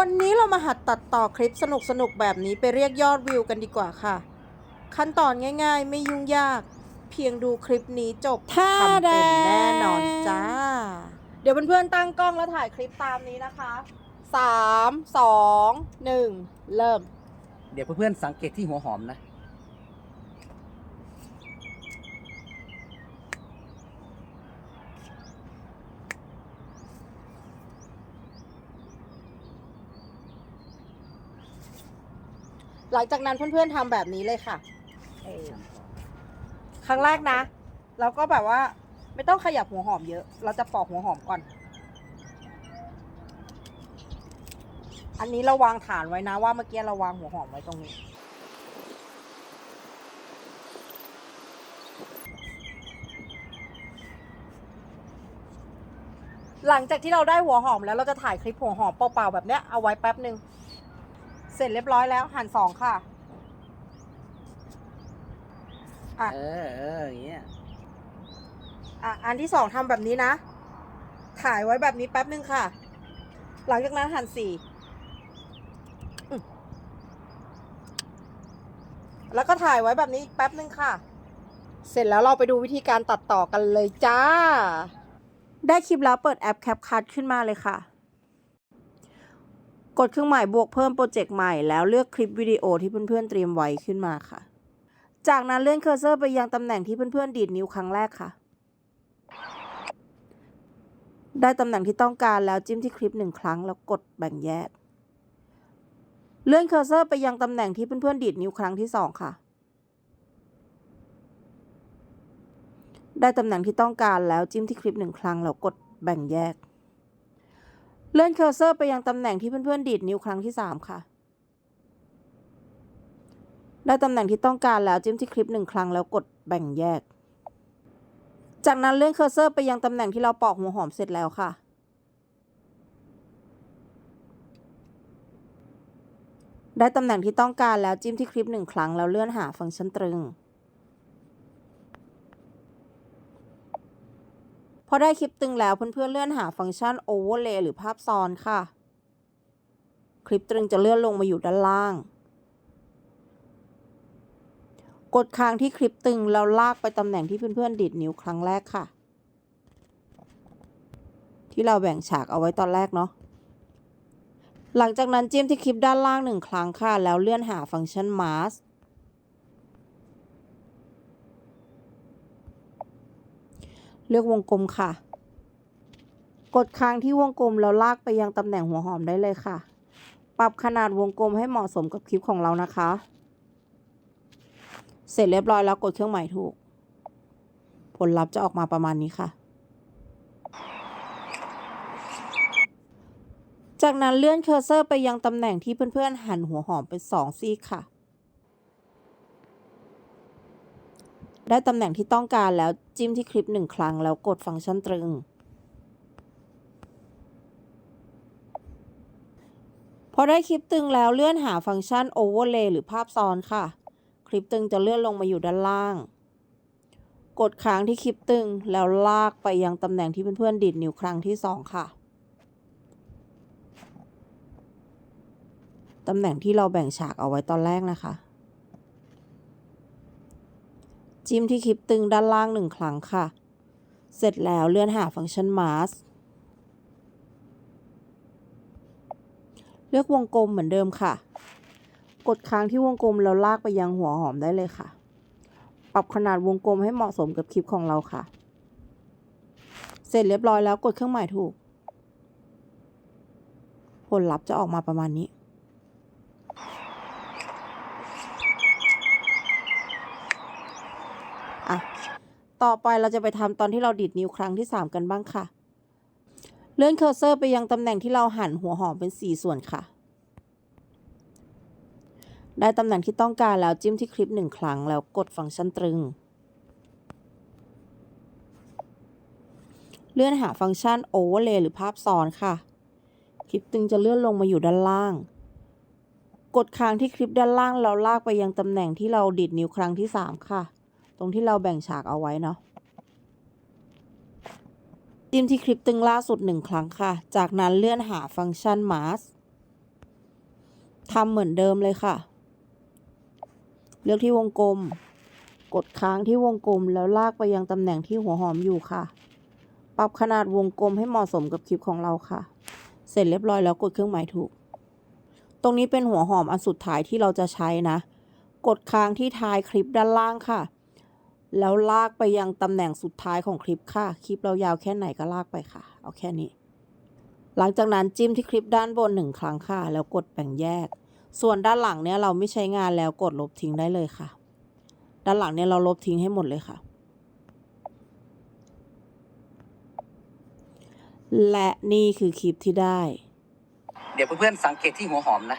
วันนี้เรามาหัดตัดต่อคลิปสนุกๆแบบนี้ไปเรียกยอดวิวกันดีกว่าค่ะ ขั้นตอนง่ายๆ ไม่ยุ่งยาก เพียงดูคลิปนี้จบทำเป็นแน่นอนจ้า เดี๋ยวเพื่อนๆตั้งกล้องแล้วถ่ายคลิปตามนี้นะคะสามสองหนึ่งเริ่ม เดี๋ยวเพื่อนๆสังเกตที่หัวหอมนะ หลังจากนั้นเพื่อนๆทำแบบนี้เลยค่ะเออครั้งแรกนะเราก็แบบว่า ไม่ต้องขยับหัวหอมเยอะ เราจะปอกหัวหอมก่อน อันนี้เราวางฐานไว้นะว่าเมื่อกี้เราวางหัวหอมไว้ตรงนี้ หลังจากที่เราได้หัวหอมแล้วเราจะถ่ายคลิปหัวหอมเปล่าๆแบบเนี้ยเอาไว้แป๊บหนึ่ง สร็จเรียบร้อยแล้วหั่นสองค่ะ อะ เออเอออย่างเงี้ยอะ อันที่สองทำแบบนี้นะ ถ่ายไว้แบบนี้แป๊บนึงค่ะ หลังจากนั้นหั่นสี่อืมแล้วก็ถ่ายไว้แบบนี้แป๊บนึงค่ะ เสร็จแล้วเราไปดูวิธีการตัดต่อกันเลยจ้า ได้คลิปแล้วเปิดแอป CapCut ขึ้นมาเลยค่ะ กดเครื่องหมายบวกเพิ่มโปรเจกต์ใหม่แล้วเลือกคลิปวิดีโอที่เพื่อนๆเตรียมไว้ขึ้นมาค่ะ จากนั้นเลื่อนเคอร์เซอร์ไปยังตำแหน่งที่เพื่อนๆดีดนิ้วครั้งแรกค่ะ ได้ตำแหน่งที่ต้องการแล้วจิ้มที่คลิปหนึ่งครั้งแล้วกดแบ่งแยก เลื่อนเคอร์เซอร์ไปยังตำแหน่งที่เพื่อนๆดีดนิ้วครั้งที่สองค่ะ ได้ตำแหน่งที่ต้องการแล้วจิ้มที่คลิปหนึ่งครั้งแล้วกดแบ่งแยก เลื่อนเคอร์เซอร์ไปยังตำแหน่งที่เพื่อนๆดีดนิ้วครั้งที่สามค่ะ ได้ตำแหน่งที่ต้องการแล้วจิ้มที่คลิปหนึ่งครั้งแล้วกดแบ่งแยก จากนั้นเลื่อนเคอร์เซอร์ไปยังตำแหน่งที่เราปอกหัวหอมเสร็จแล้วค่ะ ได้ตำแหน่งที่ต้องการแล้วจิ้มที่คลิปหนึ่งครั้งแล้วเลื่อนหาฟังก์ชันตรึง พอได้คลิปตึงแล้วเพื่อนๆเลื่อนหาฟังก์ชัน Overlay หรือภาพซ้อนค่ะ คลิปตึงจะเลื่อนลงมาอยู่ด้านล่าง กดค้างที่คลิปตึงแล้วลากไปตำแหน่งที่เพื่อนๆดีดนิ้วครั้งแรกค่ะ ที่เราแบ่งฉากเอาไว้ตอนแรกเนาะหลังจากนั้นจิ้มที่คลิปด้านล่างหนึ่งครั้งค่ะ แล้วเลื่อนหาฟังก์ชัน mask เลือกวงกลมค่ะ กดค้างที่วงกลมแล้วลากไปยังตำแหน่งหัวหอมได้เลยค่ะ ปรับขนาดวงกลมให้เหมาะสมกับคลิปของเรานะคะ เสร็จเรียบร้อยแล้วกดเครื่องหมายถูก ผลลัพธ์จะออกมาประมาณนี้ค่ะ จากนั้นเลื่อนเคอร์เซอร์ไปยังตำแหน่งที่เพื่อนๆหั่นหัวหอมเป็นสองซีกค่ะ ได้ตำแหน่งที่ต้องการแล้วจิ้มที่คลิปหนึ่งครั้งแล้วกดฟังก์ชันตรึง พอได้คลิปตึงแล้วเลื่อนหาฟังก์ชัน Overlay หรือภาพซ้อนค่ะ คลิปตึงจะเลื่อนลงมาอยู่ด้านล่าง กดค้างที่คลิปตึงแล้วลากไปยังตำแหน่งที่เพื่อนๆดีดนิ้วครั้งที่สองค่ะตำแหน่งที่เราแบ่งฉากเอาไว้ตอนแรกนะคะ จิ้มที่คลิปตึงด้านล่างหนึ่งครั้งค่ะ เสร็จแล้วเลื่อนหาฟังก์ชัน mask เลือกวงกลมเหมือนเดิมค่ะ กดค้างที่วงกลมแล้วลากไปยังหัวหอมได้เลยค่ะ ปรับขนาดวงกลมให้เหมาะสมกับคลิปของเราค่ะ เสร็จเรียบร้อยแล้วกดเครื่องหมายถูก ผลลัพธ์จะออกมาประมาณนี้ อะ ต่อไปเราจะไปทำตอนที่เราดีดนิ้วครั้งที่ 3 กันบ้างค่ะ เลื่อนเคอร์เซอร์ไปยังตำแหน่งที่เราหั่นหัวหอมเป็น 4 ส่วนค่ะ ได้ตำแหน่งที่ต้องการแล้วจิ้มที่คลิปหนึ่งครั้งแล้วกดฟังก์ชันตรึง เลื่อนหาฟังก์ชัน Overlay หรือภาพซ้อนค่ะ คลิปตึงจะเลื่อนลงมาอยู่ด้านล่างกดค้างที่คลิปด้านล่างแล้วลากไปยังตำแหน่งที่เราดีดนิ้วครั้งที่ 3 ค่ะ ตรงที่เราแบ่งฉากเอาไว้เนาะจิ้มที่คลิปตึงล่าสุดหนึ่งครั้งค่ะ จากนั้นเลื่อนหาฟังก์ชัน mask ทำเหมือนเดิมเลยค่ะ เลือกที่วงกลม กดค้างที่วงกลมแล้วลากไปยังตำแหน่งที่หัวหอมอยู่ค่ะ ปรับขนาดวงกลมให้เหมาะสมกับคลิปของเราค่ะ เสร็จเรียบร้อยแล้วกดเครื่องหมายถูก ตรงนี้เป็นหัวหอมอันสุดท้ายที่เราจะใช้นะ กดค้างที่ท้ายคลิปด้านล่างค่ะ แล้วลากไปยังตำแหน่งสุดท้ายของคลิปค่ะ คลิปเรายาวแค่ไหนก็ลากไปค่ะ เอาแค่นี้ หลังจากนั้นจิ้มที่คลิปด้านบนหนึ่งครั้งค่ะ แล้วกดแบ่งแยก ส่วนด้านหลังเนี่ยเราไม่ใช้งานแล้วกดลบทิ้งได้เลยค่ะ ด้านหลังเนี่ยเราลบทิ้งให้หมดเลยค่ะ และนี่คือคลิปที่ได้ เดี๋ยวเพื่อนๆสังเกตที่หัวหอมนะ